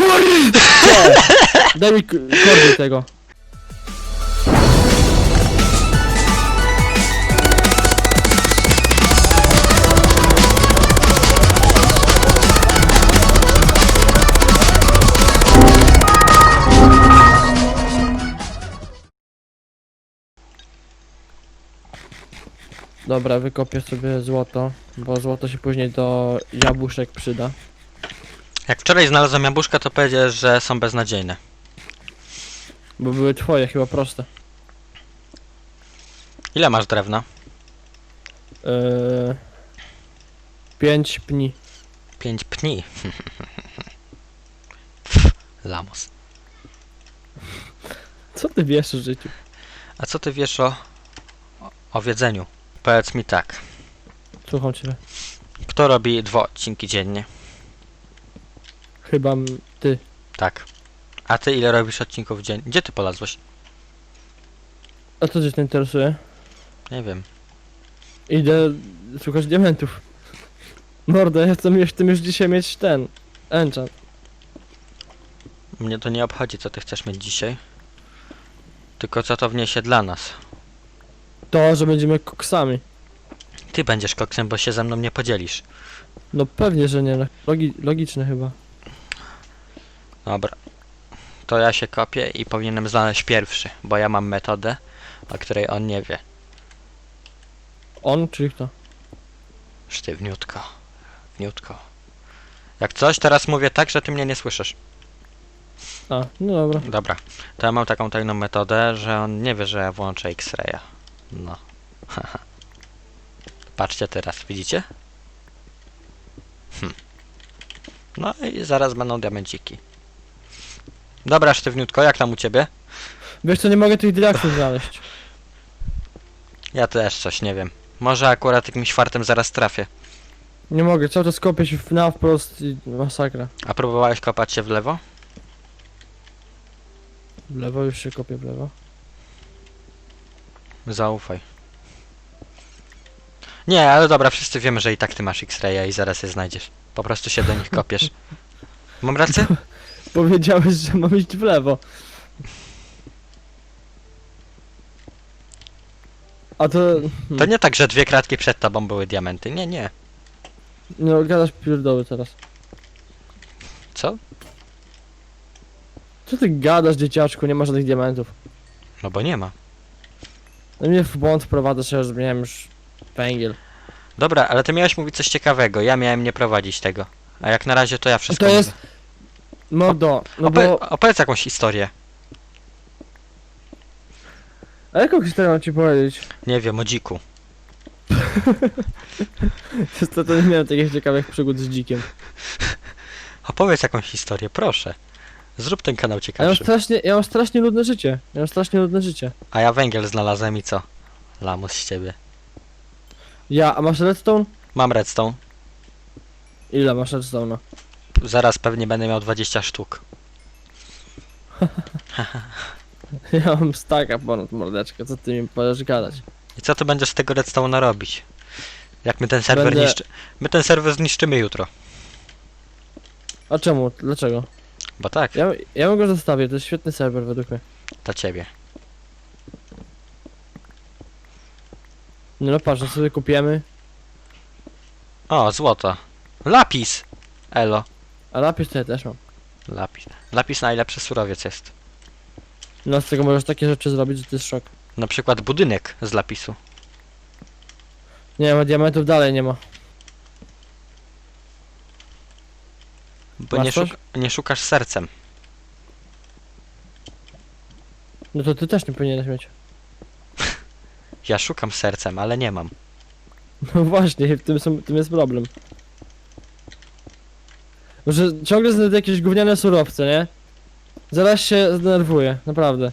Kurde! Daj mi kordy tego. Dobra, wykopię sobie złoto, bo złoto się później do jabłuszek przyda. Jak wczoraj znalazłem jabłuszka, to powiedziałeś, że są beznadziejne. Bo były twoje, chyba proste. Ile masz drewna? Yy... Pięć pni. Pięć pni. Pff, Lamus. Co ty wiesz o życiu? A co ty wiesz o, o, o wiedzeniu? Powiedz mi tak. Słucham cię. Kto robi dwa odcinki dziennie? Chyba m- ty. Tak. A ty ile robisz odcinków dziennie? Gdzie ty polazłeś? A co cię to interesuje? Nie wiem. Idę szukać diamentów. Mordę, ja chcę już, chcę już dzisiaj mieć ten. Enchant. Mnie to nie obchodzi, co ty chcesz mieć dzisiaj. Tylko co to wniesie dla nas. To, że będziemy koksami. Ty będziesz koksem, bo się ze mną nie podzielisz. No pewnie, że nie. no. Logi logiczne chyba. Dobra. To ja się kopię i powinienem znaleźć pierwszy, bo ja mam metodę, o której on nie wie. On czy kto? Sztywniutko. Wniutko. Jak coś, teraz mówię tak, że ty mnie nie słyszysz. A, no dobra. Dobra. To ja mam taką tajną metodę, że on nie wie, że ja włączę X-raya. No. Patrzcie teraz, widzicie? Hm. No i zaraz będą diamenciki. Dobra, sztywniutko, jak tam u ciebie? Wiesz co, nie mogę tych diaksów znaleźć. Ja też coś nie wiem. Może akurat jakimś fartem zaraz trafię. Nie mogę, cały czas kopię się w- na wprost i masakra. A próbowałeś kopać się w lewo? W lewo już się kopię w lewo. Zaufaj. Nie, ale dobra, wszyscy wiemy, że i tak ty masz X-raya i zaraz je znajdziesz. Po prostu się do nich kopiesz. Mam rację? Powiedziałeś, że mam iść w lewo. A to... To Hmm. nie tak, że dwie kratki przed tobą były diamenty. Nie, nie. No, gadasz pierdoły teraz. Co? Co ty gadasz, dzieciaczku? Nie ma żadnych diamentów. No bo nie ma. No mnie w błąd wprowadzasz, ja już miałem już węgiel. Dobra, ale ty miałeś mówić coś ciekawego. Ja miałem nie prowadzić tego. A jak na razie to ja wszystko To jest... mówię. Mordo, no Opowie bo... Opowiedz jakąś historię. A jaką historię mam ci powiedzieć? Nie wiem, o dziku. Niestety nie miałem takich ciekawych przygód z dzikiem. Opowiedz jakąś historię, proszę. Zrób ten kanał Ja mam ciekawszy. strasznie, ja mam strasznie nudne życie. Ja mam strasznie nudne życie. A ja węgiel znalazłem i co? Lamus z ciebie. Ja, a masz redstone? Mam redstone. Ile masz redstone'a? Zaraz pewnie będę miał 20 sztuk. Ja mam staka ponad mordeczkę, co ty mi powiesz gadać? I co ty będziesz z tego redstone'a robić? Jak my ten serwer Będę- niszczy... My ten serwer zniszczymy jutro. A czemu? Dlaczego? Bo tak, Ja, ja go zostawię, to jest świetny serwer według mnie. dla ciebie. No, no patrz, no sobie kupiemy, O, złoto. Lapis! Elo. A napis to ja też mam. Lapis. Lapis najlepszy surowiec jest. No z tego możesz takie rzeczy zrobić, że to jest szok. Na przykład budynek z lapisu. Nie ma diamentów, dalej nie ma. Bo Masz nie, coś? szuk nie szukasz sercem. No to ty też nie powinieneś mieć. Ja szukam sercem, ale nie mam. No właśnie, w tym, są, w tym jest problem. Że ciągle znajdę jakieś gówniane surowce, nie? Zaraz się zdenerwuję, naprawdę.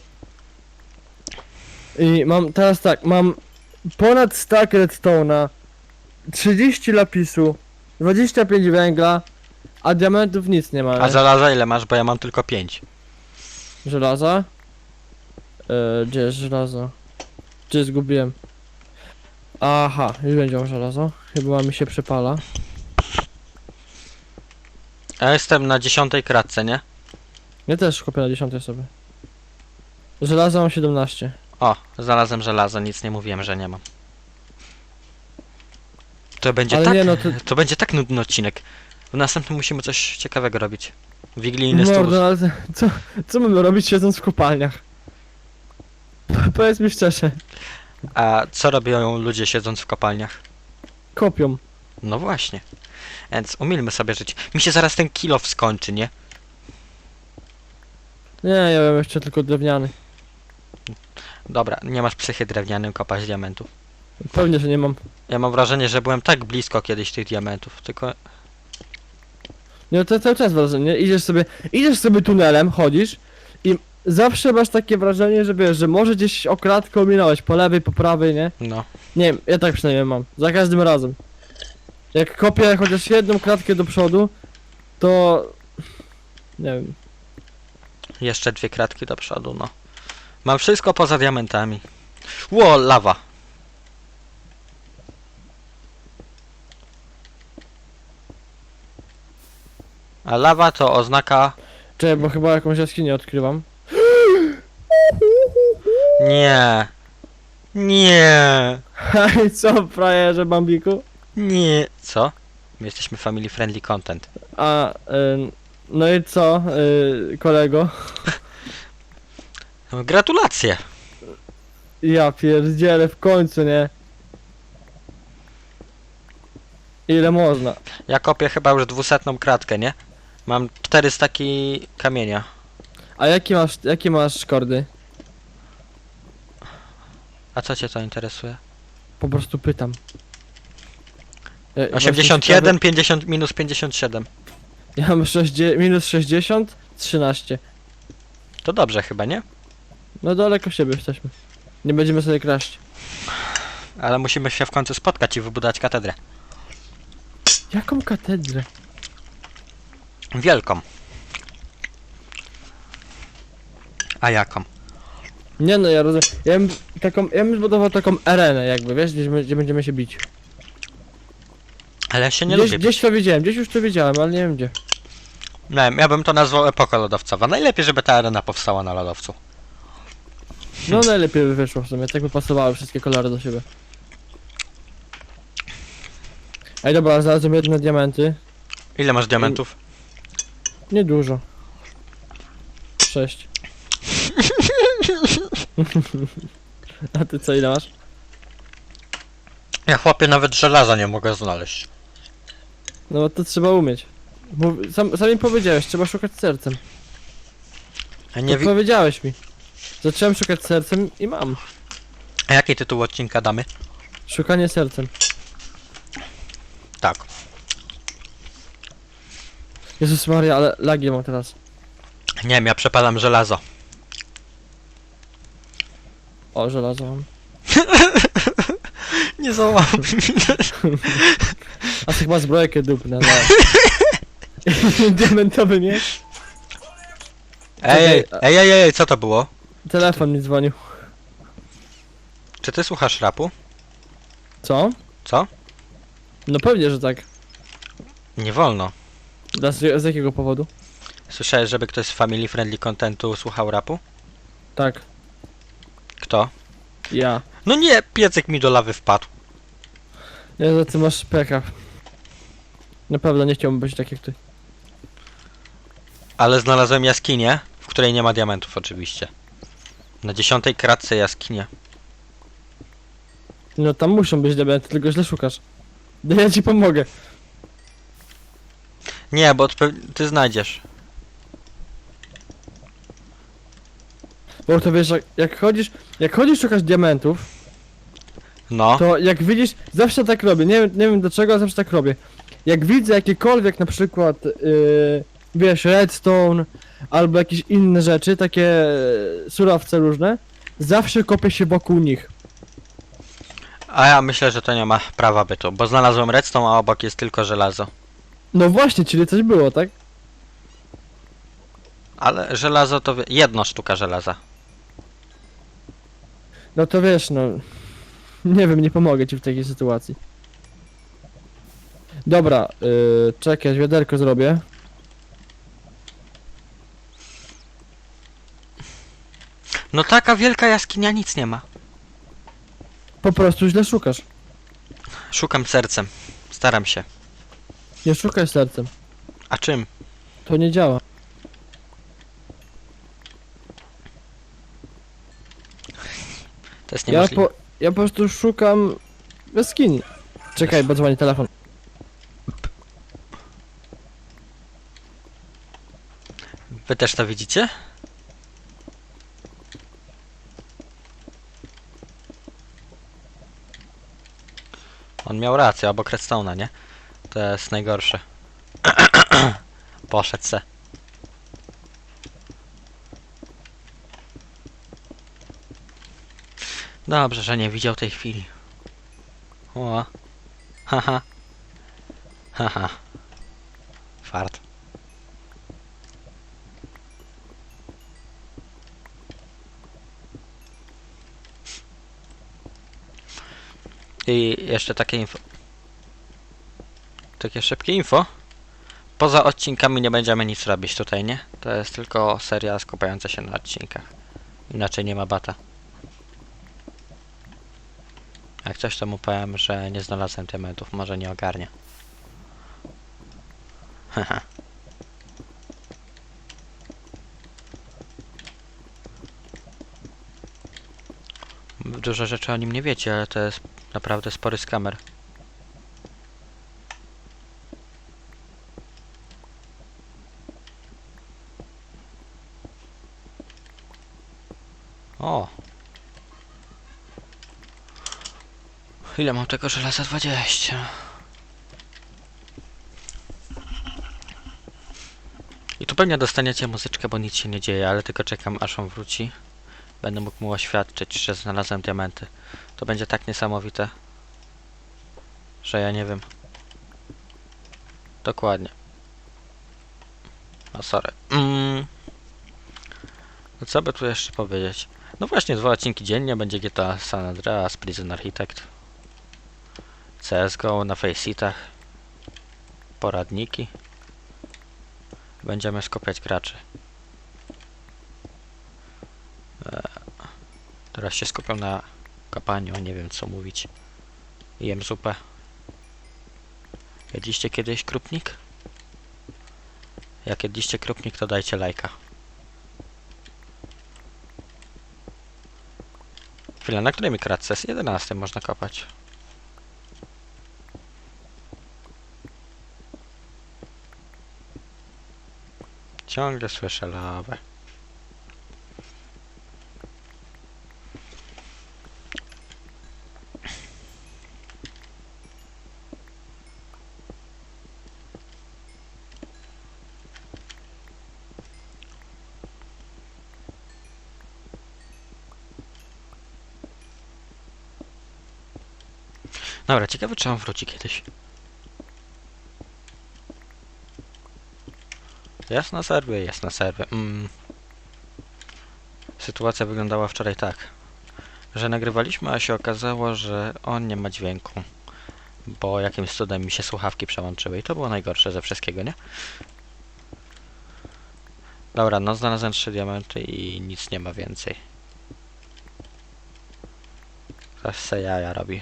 I mam, teraz tak, mam ponad stack redstone'a, 30 lapisu, 25 węgla, a diamentów nic nie ma, A nie? żelaza ile masz? Bo ja mam tylko 5. Żelaza? E, gdzie jest żelazo? Gdzie zgubiłem? Aha, już będzie żelazo. Chyba mi się przepala. Ja jestem na dziesiątej kratce, nie? Ja też kopię na 10 sobie. Żelazo mam 17. O, znalazłem żelazo, nic nie mówiłem, że nie mam. To będzie Ale tak, nie, no to- to będzie tak nudny odcinek. W następnym musimy coś ciekawego robić. Wigilijny stół. Mordo, ale co, co mamy robić siedząc w kopalniach? Powiedz mi szczerze. A co robią ludzie siedząc w kopalniach? Kopią. No właśnie. Więc umilmy sobie życie. Mi się zaraz ten kilof skończy, nie? Nie, ja wiem jeszcze tylko drewniany. Dobra, nie masz psychy drewnianym kopać diamentów. Pewnie, że nie mam. Ja mam wrażenie, że byłem tak blisko kiedyś tych diamentów, tylko Nie, to cały czas wrażenie. Idziesz sobie, idziesz sobie tunelem, chodzisz i zawsze masz takie wrażenie, że wiesz, że może gdzieś o kratkę ominąłeś, po lewej, po prawej, nie? no. Nie wiem, ja tak przynajmniej mam. Za każdym razem. Jak kopię chociaż jedną kratkę do przodu, to... Nie wiem. Jeszcze dwie kratki do przodu, no. Mam wszystko poza diamentami. Ło, lawa. A lawa to oznaka... Czekaj, bo chyba jakąś jaskinię odkrywam. Nie. Nie. Hej, co, frajerze Bambiku? Nie. Co? My jesteśmy family friendly content. A, y, no i co, y, kolego? No, Gratulacje. Ja pierdzielę w końcu, nie? Ile można? Ja kopię chyba już dwusetną kratkę, nie? Mam cztery staki kamienia. A jakie masz, jakie masz kordy? A co cię to interesuje? Po prostu pytam. Ja- właśnie 81, 50, minus 57. ciekawy- Ja mam 60, minus 60, 13. To dobrze chyba, nie? No daleko siebie jesteśmy. Nie będziemy sobie kraść. Ale musimy się w końcu spotkać i wybudować katedrę. Jaką katedrę? Wielką. A jaką? Nie no, ja rozumiem. Ja bym taką, ja bym zbudował taką arenę jakby, wiesz, gdzie, gdzie będziemy się bić. Ale ja się nie gdzieś, lubię. gdzieś to wiedziałem, gdzieś już to wiedziałem, ale nie wiem gdzie. Nie wiem, ja bym to nazwał epoka lodowcowa. Najlepiej, żeby ta arena powstała na lodowcu. No najlepiej by wyszło w sumie, tak by pasowały wszystkie kolory do siebie. Ej dobra, znalazłem jedne diamenty. Ile masz diamentów? Niedużo. Sześć. A ty co, ile masz? Ja chłopie nawet żelaza nie mogę znaleźć. No bo to trzeba umieć. Mów, sam, sam mi powiedziałeś, trzeba szukać sercem. Ja nie Nie wi- powiedziałeś mi. Zacząłem szukać sercem i mam. A jaki tytuł odcinka damy? Szukanie sercem. Tak. Jezus Maria, ale lagi mam teraz. Nie wiem, ja przepalam żelazo. O, żelazo mam. Nie załam. A ty chyba zbrojkę dupnę, no. Diamentowy miecz? Ej, ej, ej, ej, co to było? Telefon mi dzwonił. Czy ty słuchasz rapu? Co? Co? No pewnie, że tak. Nie wolno. Dla- Z, z jakiego powodu? Słyszałeś, żeby ktoś z family friendly contentu słuchał rapu? Tak, Kto? ja. No nie, piecyk mi do lawy wpadł. Ja za ty masz pecha. Naprawdę nie chciałbym być tak jak ty. Ale znalazłem jaskinię, w której nie ma diamentów oczywiście. Na dziesiątej kratce jaskinia. No tam muszą być diamenty, tylko źle szukasz. No ja ci pomogę. Nie, bo odpe- ty znajdziesz. Bo to wiesz, jak, jak chodzisz, jak chodzisz szukać diamentów, No. to jak widzisz, zawsze tak robię, nie wiem, nie wiem dlaczego, ale zawsze tak robię. Jak widzę jakiekolwiek na przykład, yy, wiesz, redstone, albo jakieś inne rzeczy, takie yy, surowce różne, zawsze kopię się wokół nich. A ja myślę, że to nie ma prawa bytu, bo znalazłem redstone, a obok jest tylko żelazo. No właśnie, czyli coś było, tak? Ale żelazo to jedna sztuka żelaza. No to wiesz, no. Nie wiem, nie pomogę ci w takiej sytuacji. Dobra, yy, czekaj, wiaderko zrobię. No taka wielka jaskinia nic nie ma. Po prostu źle szukasz. Szukam sercem. Staram się. Nie szukaj sercem. A czym? To nie działa. To jest Ja niemożliwe. po, ja po prostu szukam jaskini. Czekaj, bo dzwoni telefon. Wy też to widzicie? On miał rację, obok Redstone'a, nie? To jest najgorsze. Poszedł se. Dobrze, że nie widział tej chwili. O. Haha. Haha. Fart. I jeszcze takie info. Takie szybkie info. Poza odcinkami nie będziemy nic robić tutaj, nie? To jest tylko seria skupiająca się na odcinkach. Inaczej nie ma bata. Jak coś to mu powiem, że nie znalazłem diamentów, może nie ogarnie. Dużo rzeczy o nim nie wiecie, ale to jest naprawdę spory skamer. O! Ile mam tego żelaza? 20. I tu pewnie dostaniecie muzyczkę, bo nic się nie dzieje, ale tylko czekam aż on wróci. Będę mógł mu oświadczyć, że znalazłem diamenty. To będzie tak niesamowite, że ja nie wiem. Dokładnie. O, sorry. Mm. No co by tu jeszcze powiedzieć? No właśnie, dwa odcinki dziennie będzie GTA San Andreas, Prison Architect, CSGO na Faceitach, poradniki. Będziemy skupiać graczy. E, Teraz się skupiam na kapaniu, nie wiem co mówić. Jem zupę. Jedliście kiedyś krupnik? Jak jedliście krupnik, to dajcie lajka. Chwila, na której mi kratce? Z 11 można kopać. Ciągle słyszę lawę. Dobra, ciekawe czy on wróci kiedyś. Jest na serwie, jest na. Mm. Sytuacja wyglądała wczoraj tak, że nagrywaliśmy, a się okazało, że on nie ma dźwięku. Bo jakimś cudem mi się słuchawki przełączyły i to było najgorsze ze wszystkiego, nie? Dobra, no znalazłem trzy diamenty i nic nie ma więcej. Teraz se jaja robi.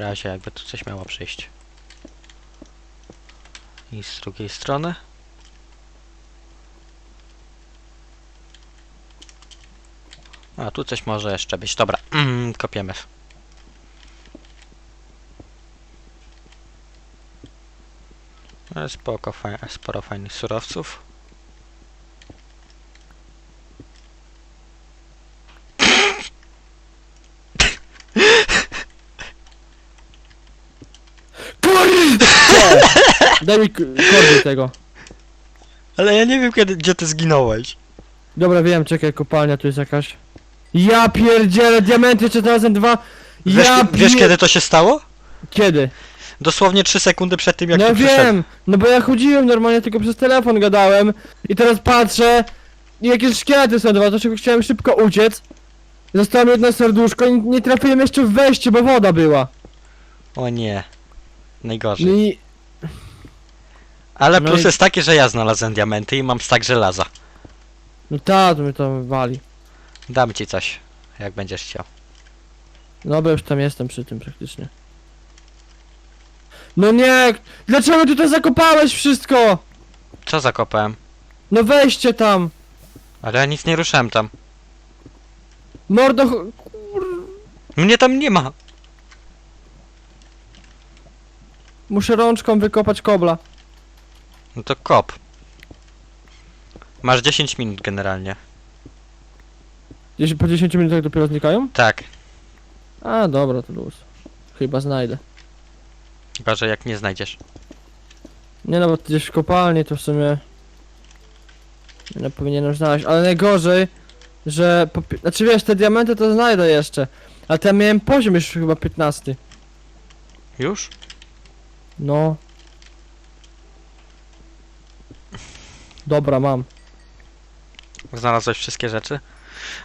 Razie jakby tu coś miało przyjść. I z drugiej strony. A tu coś może jeszcze być. Dobra, kopiemy. No, Spoko, sporo fajnych surowców. Daj mi kordy tego. Ale ja nie wiem kiedy, gdzie ty zginąłeś. Dobra, wiem, czekaj, kopalnia tu jest jakaś. Ja pierdzielę, diamenty jeszcze znalazłem dwa. Wiesz, Ja kie- wiesz pier- kiedy to się stało? Kiedy? Dosłownie 3 sekundy przed tym jak no tu przyszedłem. wiem, no bo ja chodziłem normalnie, tylko przez telefon gadałem i teraz patrzę i jakieś szkielety są dwa, dlaczego chciałem szybko uciec. Zostało mi jedno serduszko i nie trafiłem jeszcze w wejście, bo woda była. O nie. No Najgorzej. i Ale no plus i- jest taki, że ja znalazłem diamenty i mam stak żelaza. no ta, to mnie to wali. Dam ci coś, jak będziesz chciał. No bo już tam jestem przy tym praktycznie. No nie! Dlaczego to zakopałeś wszystko? Co zakopałem? No weźcie tam! Ale ja nic nie ruszałem tam. Mordo... ch- Mnie tam nie ma. Muszę rączką wykopać kobla. No to kop. Masz 10 minut generalnie. Jeśli po 10 minutach dopiero znikają? Tak. A, dobra, to luz. Chyba znajdę. Chyba, że jak nie znajdziesz. Nie no, bo gdzieś w kopalni to w sumie... No powinienem znaleźć, ale najgorzej, że... Po... pi- Znaczy wiesz, te diamenty to znajdę jeszcze. Ale to ja miałem poziom już chyba 15. Już? No. Dobra, mam. Znalazłeś wszystkie rzeczy?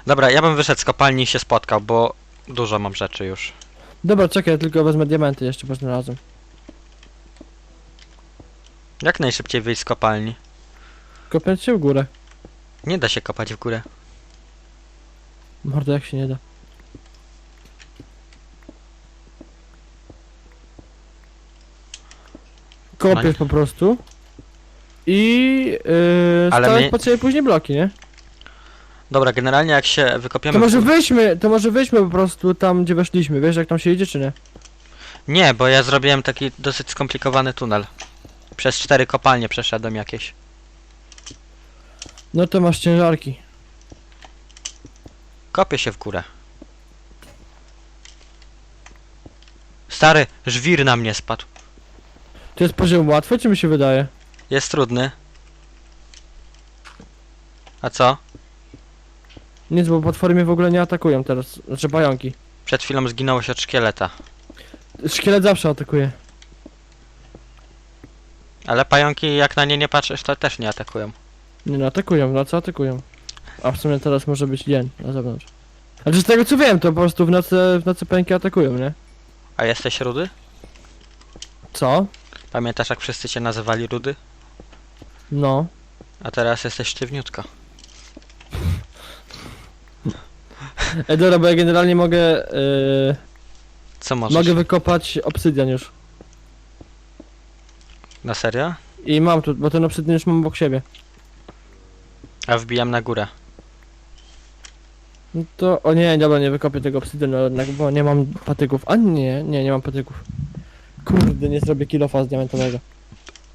Dobra, ja bym wyszedł z kopalni i się spotkał, bo dużo mam rzeczy już. Dobra, czekaj, tylko wezmę diamenty jeszcze, bo znalazłem. Jak najszybciej wyjść z kopalni? Kopiąc się w górę. Nie da się kopać w górę. Mordo, jak się nie da. Kopiesz po prostu. I yy, Ale stawiasz mnie- pod siebie później bloki, nie? Dobra, generalnie jak się wykopiemy... To może wyjdźmy, to może wyjdźmy po prostu tam, gdzie weszliśmy. Wiesz, jak tam się idzie, czy nie? Nie, bo ja zrobiłem taki dosyć skomplikowany tunel. Przez cztery kopalnie przeszedłem jakieś. No to masz ciężarki. Kopię się w górę. Stary, żwir na mnie spadł. To jest poziom łatwy, czy mi się wydaje? Jest trudny. A co? Nic, bo potwory mnie w ogóle nie atakują teraz. Znaczy pająki. Przed chwilą zginąłeś od szkieleta. Szkielet zawsze atakuje. Ale pająki, jak na nie nie patrzysz, to też nie atakują. Nie no, atakują, no co atakują? A w sumie teraz może być dzień na zewnątrz. Znaczy z tego co wiem, to po prostu w nocy, w nocy pęki atakują, nie? A jesteś rudy? Co? Pamiętasz jak wszyscy cię nazywali rudy? No. A teraz jesteś sztywniutko. Ej, dobra, bo ja generalnie mogę, yy, Co możesz? mogę wykopać obsydian już. Na serio? I mam tu, bo ten obsydian już mam obok siebie. A wbijam na górę. No to, o nie, dobra, nie wykopię tego obsydianu jednak, bo nie mam patyków. A nie, nie, nie mam patyków. Kurde, nie zrobię kilofa z diamentowego.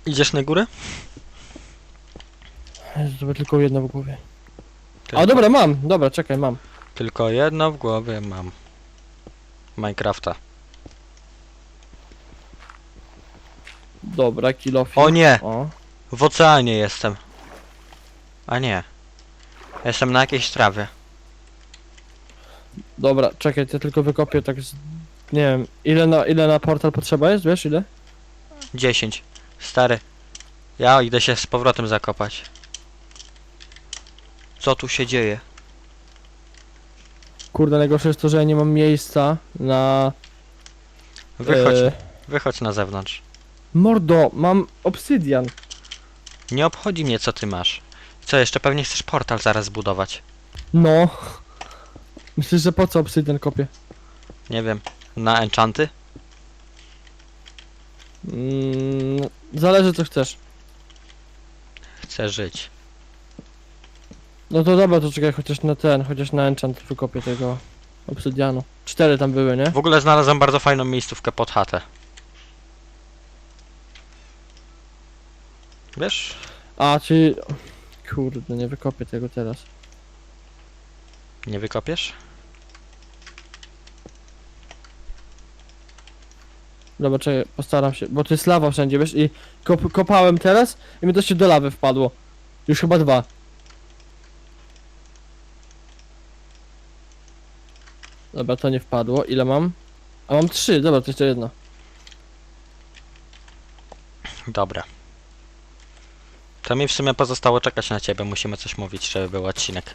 Idziesz na górę? Będzie tylko jedno w głowie. Tylko, A dobra, mam, dobra, czekaj, mam. tylko jedno w głowie mam. Minecrafta. Dobra, kilof. O nie! O, W oceanie jestem. A nie. Jestem na jakiejś trawie. dobra, czekaj, ja tylko wykopię tak z... Nie wiem, ile na, ile na portal potrzeba jest, wiesz, ile? 10. Stary. Ja idę się z powrotem zakopać. Co tu się dzieje? Kurde, najgorsze jest to, że ja nie mam miejsca na... Wychodź, e, wychodź na zewnątrz. Mordo, mam obsydian. Nie obchodzi mnie co ty masz. Co, jeszcze pewnie chcesz portal zaraz zbudować. No. Myślisz, że po co obsydian kopię? Nie wiem. Na enchanty? Mm, zależy co chcesz. Chcę żyć. No to dobra, to czekaj, chociaż na ten, chociaż na enchant wykopię tego obsydianu. Cztery tam były, nie? W ogóle znalazłem bardzo fajną miejscówkę pod chatę. Wiesz? A, czyli... Kurde, nie wykopię tego teraz. Nie wykopiesz? Dobra, czekaj, postaram się, bo to jest lawa wszędzie, wiesz, i kop kopałem teraz i mi to się do lawy wpadło. Już chyba dwa. Dobra, to nie wpadło. Ile mam? A mam trzy, dobra, to jeszcze jedno. Dobra. To mi w sumie pozostało czekać na ciebie, musimy coś mówić, żeby był odcinek.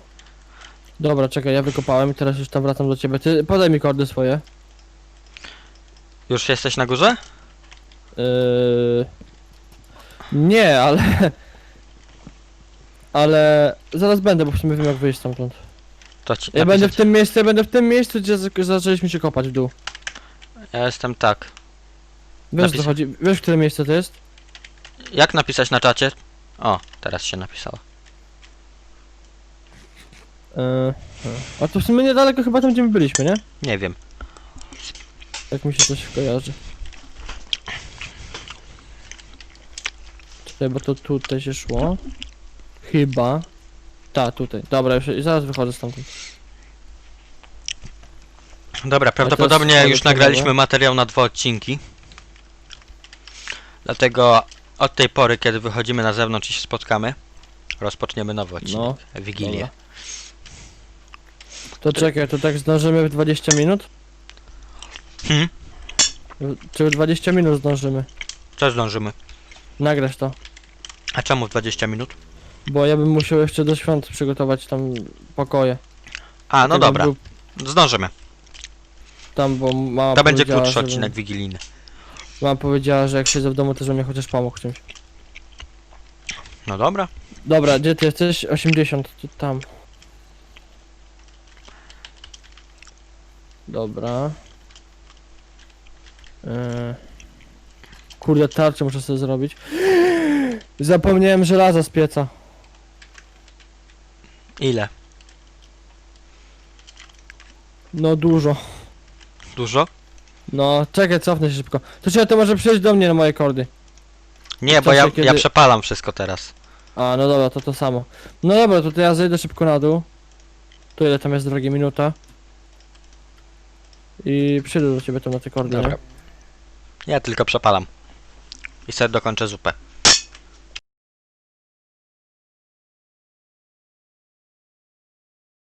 Dobra, czekaj, ja wykopałem i teraz już tam wracam do ciebie. Ty podaj mi kordy swoje. Już jesteś na górze? Yy... Nie, ale... Ale zaraz będę, bo w sumie wiem jak wyjść stamtąd. To ci Ja będę w tym miejscu, ja będę w tym miejscu, gdzie zaczęliśmy się kopać w dół. Ja jestem tak. Wiesz o co Napis- chodzi? Wiesz, które miejsce to jest? Jak napisać na czacie? O, teraz się napisało. Yy... A to w sumie niedaleko chyba tam, gdzie my byliśmy, nie? Nie wiem. Tak mi się coś kojarzy. Czekaj, bo to tutaj się szło. Chyba. Tak, tutaj. Dobra, już zaraz wychodzę stamtąd. Dobra, prawdopodobnie już nagraliśmy materiał na dwa odcinki. Dlatego od tej pory, kiedy wychodzimy na zewnątrz i się spotkamy, rozpoczniemy nowy odcinek. No, Wigilię. dobra. To czekaj, to tak zdążymy w 20 minut? Hmm? Czy w 20 minut zdążymy? Co zdążymy? Nagrać to. A czemu w 20 minut? Bo ja bym musiał jeszcze do świąt przygotować tam pokoje. A, no dobra, jakby zdążymy. Tam, bo mama To będzie powiedziała, krótszy żebym- odcinek wigilijny. Mama powiedziała, że jak siedzę w domu, to żebym mnie chociaż pomógł czymś. No dobra. Dobra, gdzie ty jesteś? 80, to tam. Dobra. Eee. Kurde, tarczę muszę sobie zrobić. Zapomniałem żelaza z pieca. Ile? No dużo. Dużo? No, czekaj, cofnę się szybko. To trzeba to może przyjść do mnie na moje kordy. Nie, bo ja, czasie, ja kiedy- przepalam wszystko teraz. A, no dobra, to to samo. No dobra, to, to ja zejdę szybko na dół. Tu ile tam jest drogie minuta. I przyjdę do ciebie tam na te kordy, Dobra. Ja tylko przepalam. I sobie dokończę zupę.